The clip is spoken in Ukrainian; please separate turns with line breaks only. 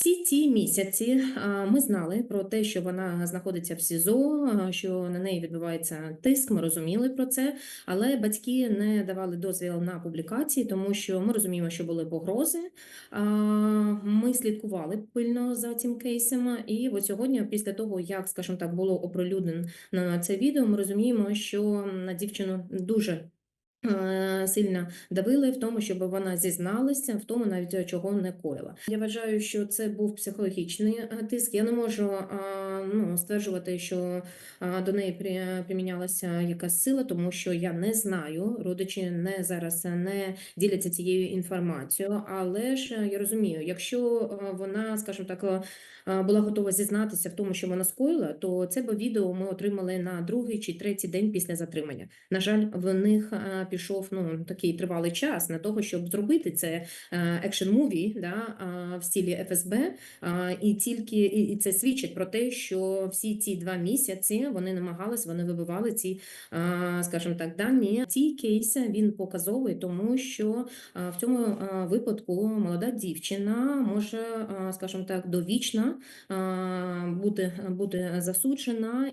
Всі ці місяці ми знали про те, що вона знаходиться в СІЗО, що на неї відбувається тиск. Ми розуміли про це, але батьки не давали дозвіл на публікації, тому що ми розуміємо, що були погрози. А, Ми слідкували пильно за цим кейсом. І от сьогодні, після того, як, скажімо так, було оприлюднено на це відео, ми розуміємо, що на дівчину дуже е, сильно давили в тому, щоб вона зізналася в тому, навіть чого не коїла. Я вважаю, що це був психологічний е, тиск. Я не можу е, ну, стверджувати, що е, до неї при- примінялася якась сила, тому що я не знаю. Родичі не зараз не діляться цією інформацією. Але ж е, я розумію, якщо е, вона, скажімо так, е, е, була готова зізнатися в тому, що вона скоїла, то це б відео ми отримали на другий чи третій день після затримання. На жаль, в них е, пішов ну такий тривалий час на того, щоб зробити це екшн муві да, в стилі ФСБ. І тільки і це свідчить про те, що всі ці два місяці вони намагались, вони вибивали ці, скажімо так, дані. Цей кейс він показовий, тому що в цьому випадку молода дівчина може, скажімо так, довічно бути, бути засуджена